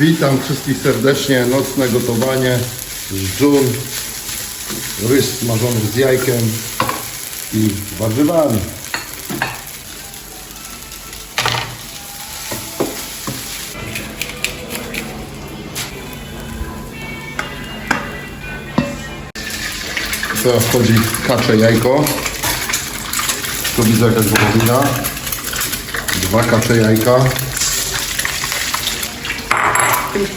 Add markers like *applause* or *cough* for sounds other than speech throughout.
Witam wszystkich serdecznie. Nocne gotowanie z dżun, ryż smażony z jajkiem i warzywami. Teraz wchodzi kacze jajko. Tu widzę jakaś wołowina. Dwa kacze jajka. Nic.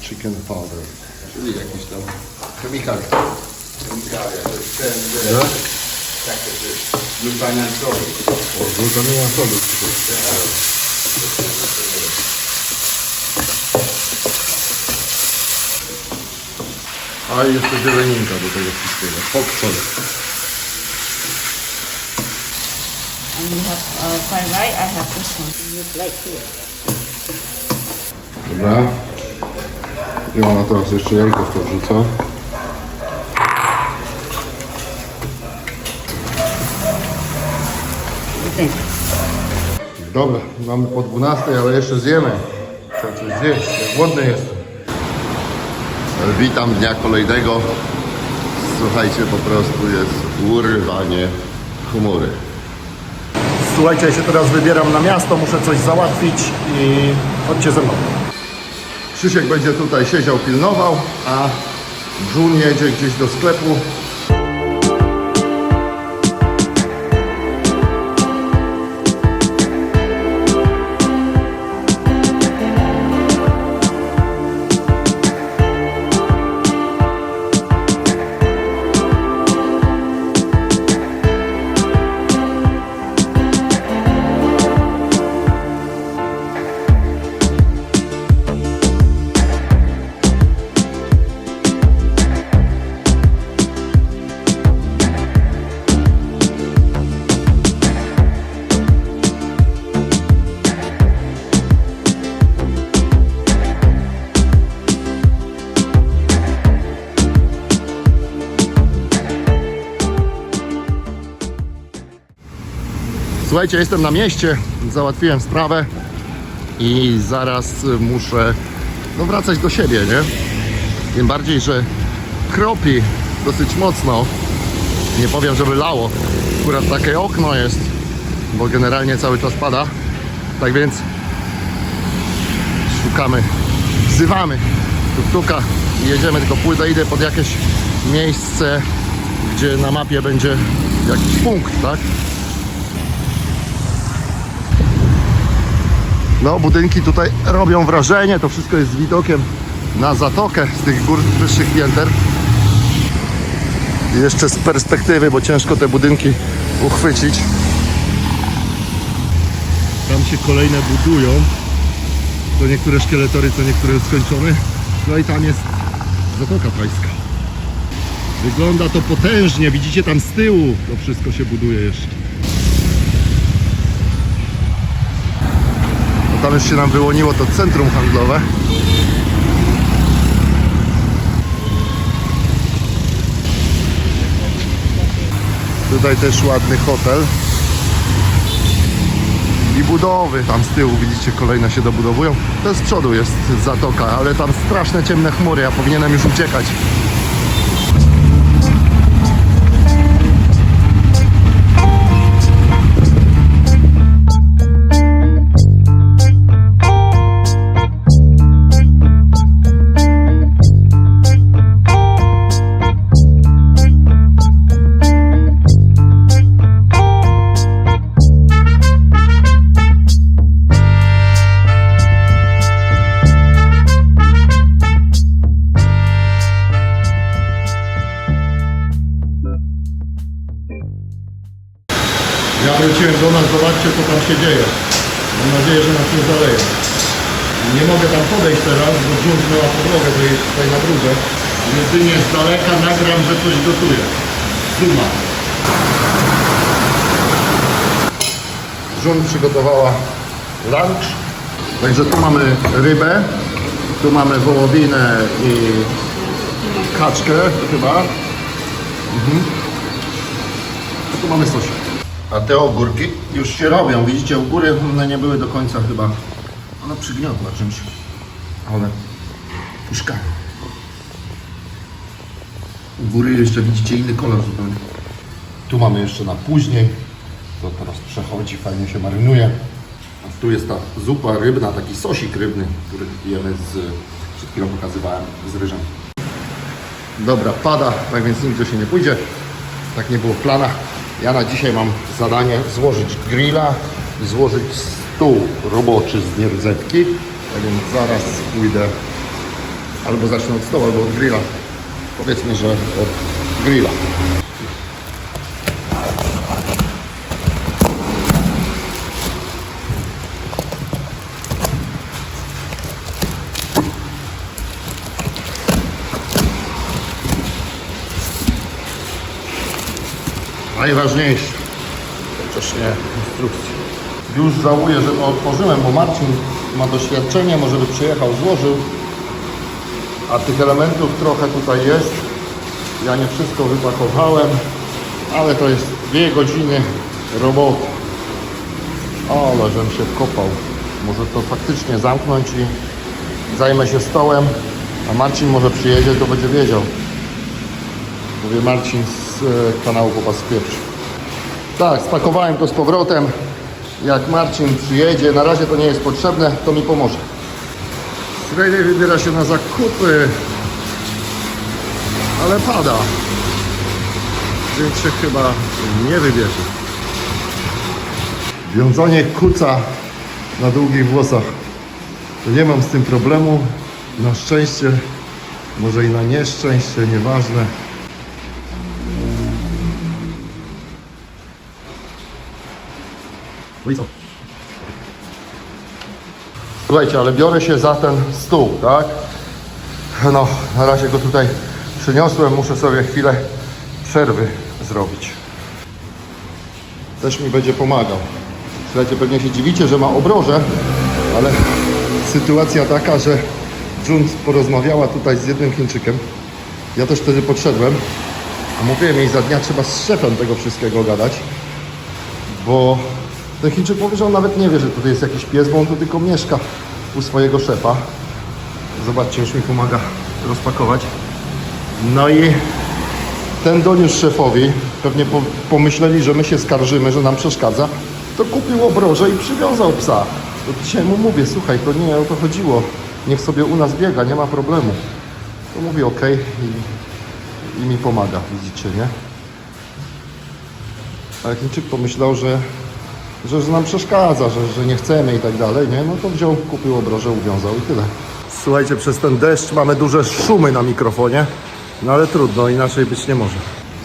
Chicken powder, czyli jakiś tam chemikalia. Chemikalia, to jest ten, że... Jak to jest? Glutamian sodu. Glutaminia sodu. A i jeszcze zieleninka do tego wszystkiego. Pokrzol. And you have uh, fried rice, I have this one. You like here. Dobra. I ona teraz jeszcze jajko w to wrzuca. You think? Dobra, mamy po 12, ale jeszcze zjemy. Trzeba coś zjeść, ja głodny jestem. Witam dnia kolejnego. Słuchajcie, po prostu jest urywanie chmury. Słuchajcie, ja się teraz wybieram na miasto, muszę coś załatwić i chodźcie ze mną. Krzysiek będzie tutaj siedział, pilnował, a Jun jedzie gdzieś do sklepu. Słuchajcie, jestem na mieście, załatwiłem sprawę i zaraz muszę no, wracać do siebie, nie? Tym bardziej, że kropi dosyć mocno. Nie powiem, żeby lało. Akurat takie okno jest, bo generalnie cały czas pada. Tak więc szukamy, wzywamy tuk-tuka i jedziemy, tylko pójdę, idę pod jakieś miejsce, gdzie na mapie będzie jakiś punkt, tak? No, budynki tutaj robią wrażenie. To wszystko jest z widokiem na zatokę z tych gór wyższych pięter. Jeszcze z perspektywy, bo ciężko te budynki uchwycić. Tam się kolejne budują. To niektóre szkieletory, to niektóre skończone. No i tam jest Zatoka Pańska. Wygląda to potężnie, widzicie tam z tyłu to wszystko się buduje jeszcze. Tam już się nam wyłoniło to centrum handlowe. Tutaj też ładny hotel. I budowy tam z tyłu, widzicie, kolejne się dobudowują. To z przodu jest zatoka, ale tam straszne ciemne chmury, ja powinienem już uciekać. Wróciłem do nas, zobaczcie co tam się dzieje. Mam nadzieję, że nas nie zaleje. Nie mogę tam podejść teraz, bo Jun zmyła podłogę, to jest tutaj na górze. Jedynie z daleka nagram, że coś gotuje. Zuma. Żon przygotowała lunch. Także tu mamy rybę, tu mamy wołowinę i kaczkę chyba. Mhm. A tu mamy sosik. A te ogórki już się robią. Widzicie, u góry one nie były do końca chyba. Ona przygniotła czymś. Ale puszka. U góry jeszcze widzicie inny kolor zupełnie. Tu mamy jeszcze na później. To teraz przechodzi, fajnie się marynuje. A tu jest ta zupa rybna, taki sosik rybny, który jemy z, przed chwilą pokazywałem, z ryżem. Dobra, pada, tak więc nigdzie się nie pójdzie. Tak nie było w planach. Ja na dzisiaj mam zadanie złożyć grilla, złożyć stół roboczy z nierzetki. Tak więc zaraz pójdę albo zacznę od stołu, albo od grilla. Powiedzmy, że od grilla. Najważniejsze, chociaż nie instrukcji. Już żałuję, że to otworzyłem, bo Marcin ma doświadczenie, może by przyjechał, złożył. A tych elementów trochę tutaj jest. Ja nie wszystko wypakowałem, ale to jest dwie godziny roboty. Ale żem się wkopał. Może to faktycznie zamknąć i zajmę się stołem, a Marcin może przyjedzie, to będzie wiedział. Mówię Marcin z e, kanału Popas Pieprz. Tak, spakowałem to z powrotem. Jak Marcin przyjedzie, na razie to nie jest potrzebne, to mi pomoże. Friday wybiera się na zakupy, ale pada. Więc się chyba nie wybierze. Wiązanie kuca na długich włosach. Nie mam z tym problemu. Na szczęście, może i na nieszczęście, nieważne. Słuchajcie, ale biorę się za ten stół, tak? No, na razie go tutaj przyniosłem, muszę sobie chwilę przerwy zrobić. Też mi będzie pomagał. Słuchajcie, pewnie się dziwicie, że ma obroże, ale sytuacja taka, że Jun porozmawiała tutaj z jednym Chińczykiem. Ja też wtedy podszedłem, a mówiłem jej, za dnia trzeba z szefem tego wszystkiego gadać bo ten Chińczyk mówi, że on nawet nie wie, że tutaj jest jakiś pies, bo on tu tylko mieszka u swojego szefa. Zobaczcie, już mi pomaga rozpakować. No i ten doniósł szefowi, pewnie po, pomyśleli, że my się skarżymy, że nam przeszkadza, to kupił obroże i przywiązał psa. To dzisiaj mu mówię, słuchaj, to nie o to chodziło, niech sobie u nas biega, nie ma problemu. To mówi ok i, i mi pomaga, widzicie, nie? Ale Chińczyk pomyślał, że, że, że nam przeszkadza, że, że nie chcemy i tak dalej, nie? No to wziął, kupił obroże, uwiązał i tyle. Słuchajcie, przez ten deszcz mamy duże szumy na mikrofonie, no ale trudno, inaczej być nie może.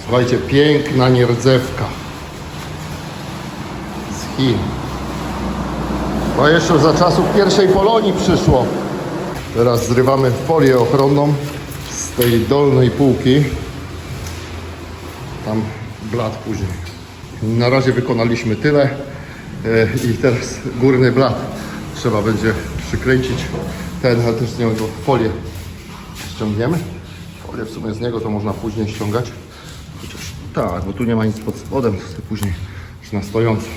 Słuchajcie, piękna nierdzewka z Chin. Bo jeszcze za czasów pierwszej Polonii przyszło. Teraz zrywamy folię ochronną z tej dolnej półki. Tam blat później. Na razie wykonaliśmy tyle i teraz górny blat trzeba będzie przykręcić. Ten, ale też z niego folię ściągniemy. Folię w sumie z niego to można później ściągać. Chociaż tak, bo tu nie ma nic pod spodem, to sobie później już na stojąco.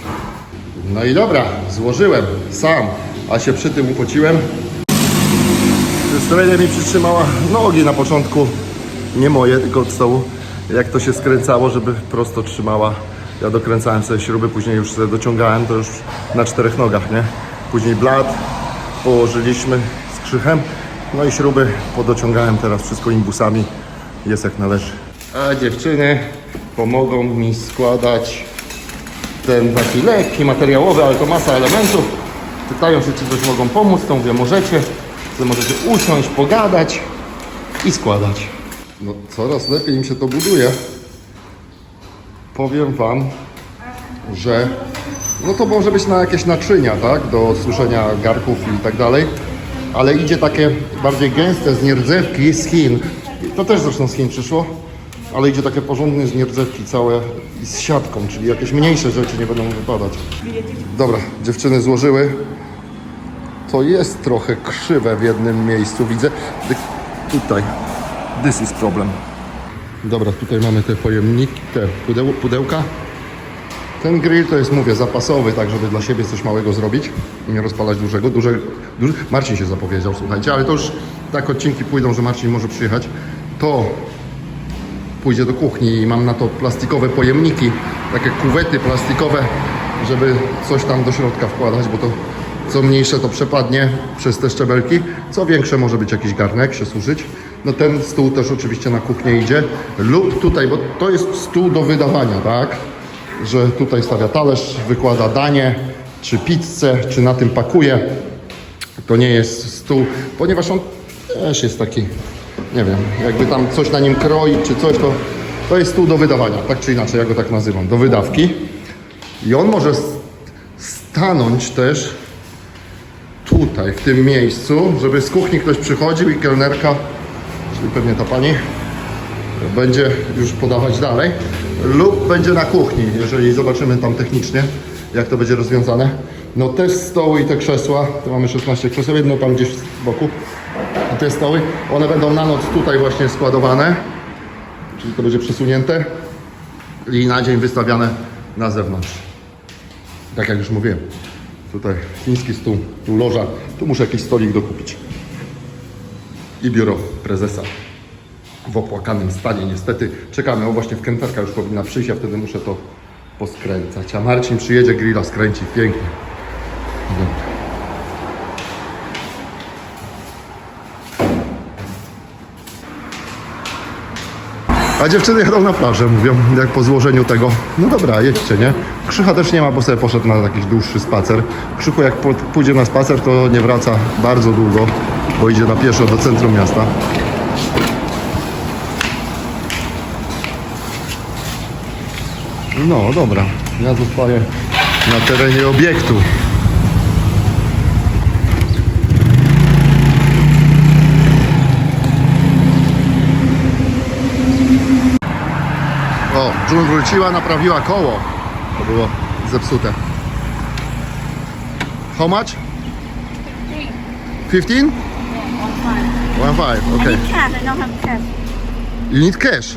No i dobra, złożyłem sam, a się przy tym upociłem. Strojnia mi przytrzymała nogi na początku, nie moje, tylko od stołu. Jak to się skręcało, żeby prosto trzymała. Ja dokręcałem sobie śruby, później już sobie dociągałem, to już na czterech nogach, nie? Później blat położyliśmy z krzychem, no i śruby podociągałem teraz wszystko imbusami. Jest jak należy. A dziewczyny pomogą mi składać ten taki lekki, materiałowy, ale to masa elementów. Pytają się, czy coś mogą pomóc, to mówię, możecie. To możecie usiąść, pogadać i składać. No coraz lepiej im się to buduje. Powiem Wam, że no to może być na jakieś naczynia, tak, do suszenia garków i tak dalej, ale idzie takie bardziej gęste z nierdzewki z Chin. To też zresztą z Chin przyszło. Ale idzie takie porządne z nierdzewki całe z siatką, czyli jakieś mniejsze rzeczy nie będą wypadać. Dobra, dziewczyny złożyły. To jest trochę krzywe w jednym miejscu, widzę. Tutaj. This is problem. Dobra, tutaj mamy te pojemniki, te pudeł, pudełka. Ten grill to jest, mówię, zapasowy, tak żeby dla siebie coś małego zrobić nie rozpalać dużego. Duże, duży, Marcin się zapowiedział, słuchajcie, ale to już tak odcinki pójdą, że Marcin może przyjechać. To pójdzie do kuchni i mam na to plastikowe pojemniki, takie kuwety plastikowe, żeby coś tam do środka wkładać, bo to co mniejsze to przepadnie przez te szczebelki, co większe może być jakiś garnek się służyć. No ten stół też oczywiście na kuchnię idzie lub tutaj, bo to jest stół do wydawania, tak? Że tutaj stawia talerz, wykłada danie, czy pizzę, czy na tym pakuje. To nie jest stół, ponieważ on też jest taki, nie wiem, jakby tam coś na nim kroi czy coś, to, to jest stół do wydawania, tak czy inaczej, ja go tak nazywam, do wydawki. I on może stanąć też tutaj, w tym miejscu, żeby z kuchni ktoś przychodził i kelnerka, czyli pewnie ta pani, będzie już podawać dalej, lub będzie na kuchni, jeżeli zobaczymy tam technicznie, jak to będzie rozwiązane. No te stoły i te krzesła, tu mamy 16 krzeseł, jedno tam gdzieś z boku, a te stoły, one będą na noc tutaj właśnie składowane, czyli to będzie przesunięte i na dzień wystawiane na zewnątrz. Tak jak już mówiłem, tutaj chiński stół, tu loża, tu muszę jakiś stolik dokupić. I biuro prezesa w opłakanym stanie niestety. Czekamy, o właśnie w Kenterka już powinna przyjść, a wtedy muszę to poskręcać. A Marcin przyjedzie, grilla skręci, pięknie. Dobra. A dziewczyny jadą na plażę, mówią, jak po złożeniu tego. No dobra, jedźcie, nie? Krzycha też nie ma, bo sobie poszedł na jakiś dłuższy spacer. Krzychu jak pójdzie na spacer, to nie wraca bardzo długo, bo idzie na pieszo do centrum miasta. No dobra, ja zostaję na terenie obiektu. June wróciła, naprawiła koło. To było zepsute. How much? 15? One five, okay. Cash, I don't have cash. You need cash?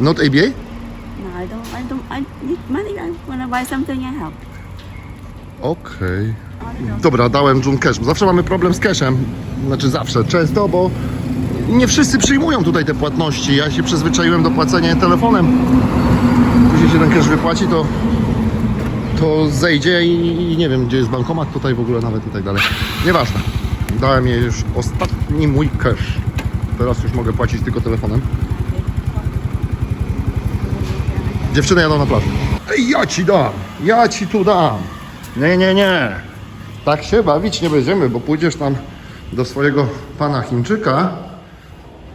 Not ABA? No, I don't. I don't. I need money. I wanna buy something. I help. Okej. Dobra, dałem June cash. bo Zawsze mamy problem z cashem. Znaczy zawsze, często, bo nie wszyscy przyjmują tutaj te płatności. Ja się przyzwyczaiłem do płacenia telefonem. Później się ten cash wypłaci, to, to zejdzie i, i nie wiem, gdzie jest bankomat tutaj w ogóle nawet i tak dalej. Nieważne. Dałem jej już ostatni mój cash. Teraz już mogę płacić tylko telefonem. Dziewczyny jadą na plażę. Ej, ja ci dam, ja ci tu dam. Nie, nie, nie. Tak się bawić nie będziemy, bo pójdziesz tam do swojego pana Chińczyka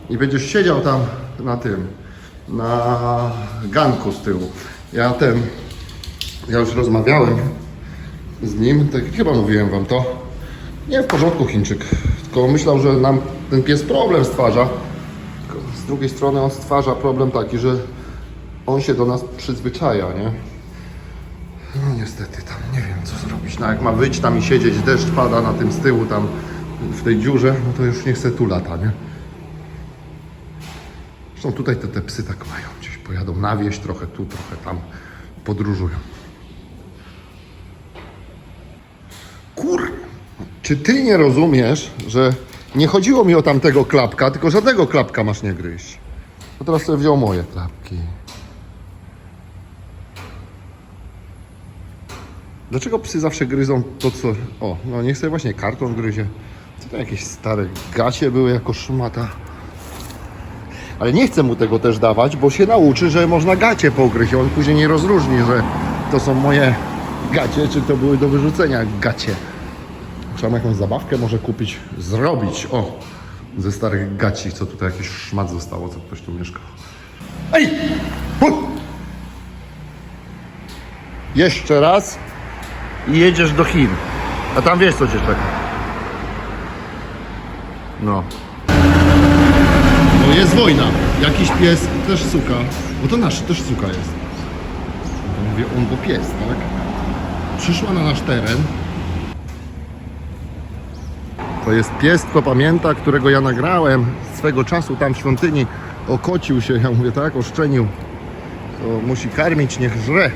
i będziesz siedział tam na tym, na ganku z tyłu. Ja ten, ja już rozmawiałem z nim, tak chyba mówiłem wam to. Nie w porządku Chińczyk, tylko myślał, że nam ten pies problem stwarza. Tylko z drugiej strony on stwarza problem taki, że on się do nas przyzwyczaja, nie? No niestety tam nie wiem co zrobić. No jak ma wyjść tam i siedzieć, deszcz pada na tym z tyłu tam w tej dziurze, no to już nie chce tu lata, nie? Zresztą tutaj te, te psy tak mają, gdzieś pojadą na wieś, trochę tu, trochę tam podróżują. Kur... Czy ty nie rozumiesz, że nie chodziło mi o tamtego klapka, tylko żadnego klapka masz nie gryźć? To teraz sobie wziął moje klapki. Dlaczego psy zawsze gryzą to, co... O, no niech sobie właśnie karton gryzie. Co to jakieś stare gacie były jako szmata. Ale nie chcę mu tego też dawać, bo się nauczy, że można gacie pogryźć. On później nie rozróżni, że to są moje gacie, czy to były do wyrzucenia gacie. Trzeba jakąś zabawkę może kupić, zrobić. O, ze starych gaci, co tutaj jakiś szmat zostało, co ktoś tu mieszkał. Ej! Hu! Jeszcze raz i jedziesz do Chin. A tam wiesz, co cię czeka. No. To jest wojna. Jakiś pies też suka, bo to nasz też suka jest. Ja mówię on, bo pies, tak? Przyszła na nasz teren. To jest pies, kto pamięta, którego ja nagrałem swego czasu tam w świątyni. Okocił się, ja mówię tak, oszczenił. To musi karmić, niech żre.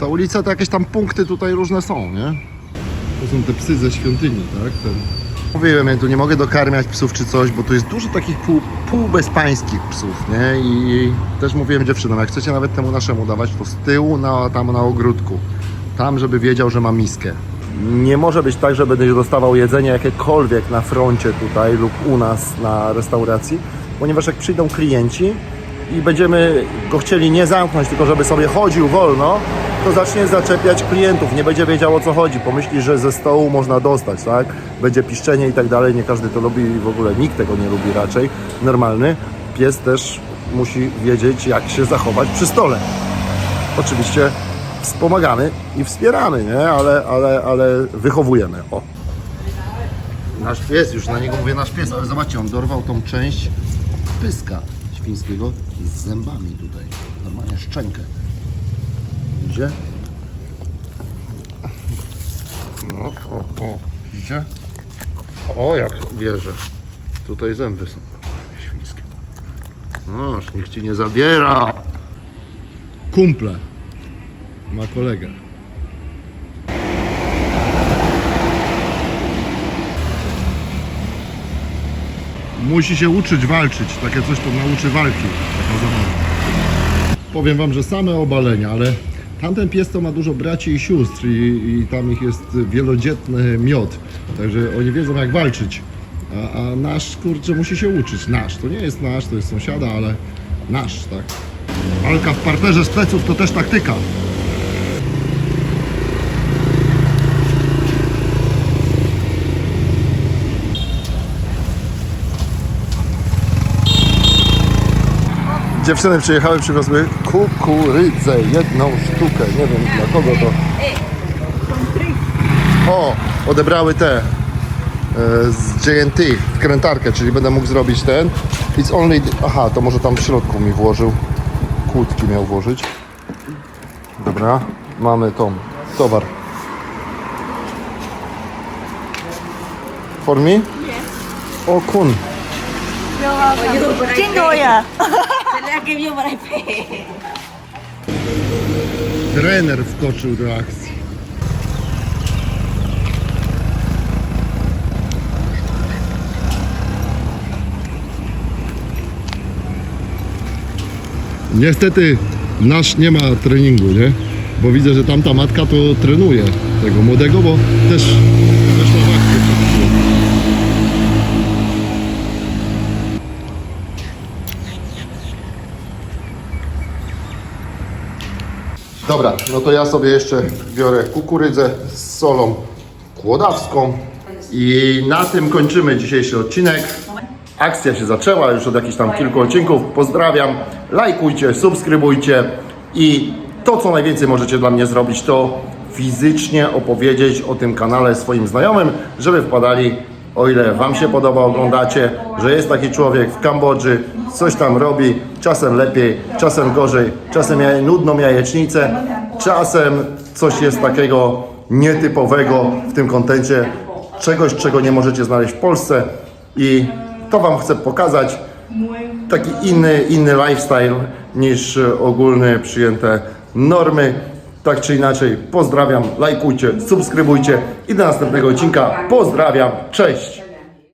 Ta ulica to jakieś tam punkty tutaj różne są, nie? To są te psy ze świątyni, tak? Ten... Mówiłem, ja tu nie mogę dokarmiać psów czy coś, bo tu jest dużo takich pół, półbezpańskich psów, nie? I też mówiłem dziewczynom, jak chcecie nawet temu naszemu dawać, to z tyłu na, tam na ogródku. Tam, żeby wiedział, że ma miskę. Nie może być tak, że będę dostawał jedzenie jakiekolwiek na froncie tutaj lub u nas na restauracji, ponieważ jak przyjdą klienci i będziemy go chcieli nie zamknąć, tylko żeby sobie chodził wolno, to zacznie zaczepiać klientów, nie będzie wiedział o co chodzi, pomyśli, że ze stołu można dostać, tak? Będzie piszczenie i tak dalej, nie każdy to lubi, w ogóle nikt tego nie lubi raczej, normalny. Pies też musi wiedzieć, jak się zachować przy stole. Oczywiście wspomagamy i wspieramy, nie? Ale, ale, ale wychowujemy, o. Nasz pies, już na niego mówię nasz pies, ale zobaczcie, on dorwał tą część pyska świńskiego z zębami tutaj. Normalnie szczękę. Widzicie? No, o, o, widzicie? O, jak wierzę. Tutaj zęby są świńskie. No, aż nikt ci nie zabiera. Kumple. Ma kolegę. Musi się uczyć walczyć. Takie coś to nauczy walki. Taka zabawa. Powiem wam, że same obalenia, ale tamten pies to ma dużo braci i sióstr i, i tam ich jest wielodzietny miod. Także oni wiedzą jak walczyć. A, a nasz kurczę musi się uczyć. Nasz. To nie jest nasz, to jest sąsiada, ale nasz, tak. Walka w parterze z pleców to też taktyka. Dziewczyny przyjechały, przywiozły kukurydzę, jedną sztukę. Nie wiem dla kogo to. O, odebrały te e, z JNT wkrętarkę, czyli będę mógł zrobić ten. It's only. Aha, to może tam w środku mi włożył. Kłódki miał włożyć. Dobra, mamy tą towar. For me? O kun. Chín *laughs* đôi à? Then I give you what I. Trener wskoczył do akcji. Niestety nasz nie ma treningu, nie? Bo widzę, że tamta matka to trenuje tego młodego, bo też Dobra, no to ja sobie jeszcze biorę kukurydzę z solą kłodawską i na tym kończymy dzisiejszy odcinek. Akcja się zaczęła już od jakichś tam kilku odcinków. Pozdrawiam, lajkujcie, subskrybujcie i to, co najwięcej możecie dla mnie zrobić, to fizycznie opowiedzieć o tym kanale swoim znajomym, żeby wpadali, o ile Wam się podoba, oglądacie, że jest taki człowiek w Kambodży, coś tam robi, czasem lepiej, czasem gorzej, czasem jaje, nudną jajecznicę, czasem coś jest takiego nietypowego w tym kontencie, czegoś, czego nie możecie znaleźć w Polsce i to Wam chcę pokazać taki inny, inny lifestyle niż ogólne przyjęte normy. Tak czy inaczej, pozdrawiam, lajkujcie, subskrybujcie i do następnego odcinka. Pozdrawiam, cześć!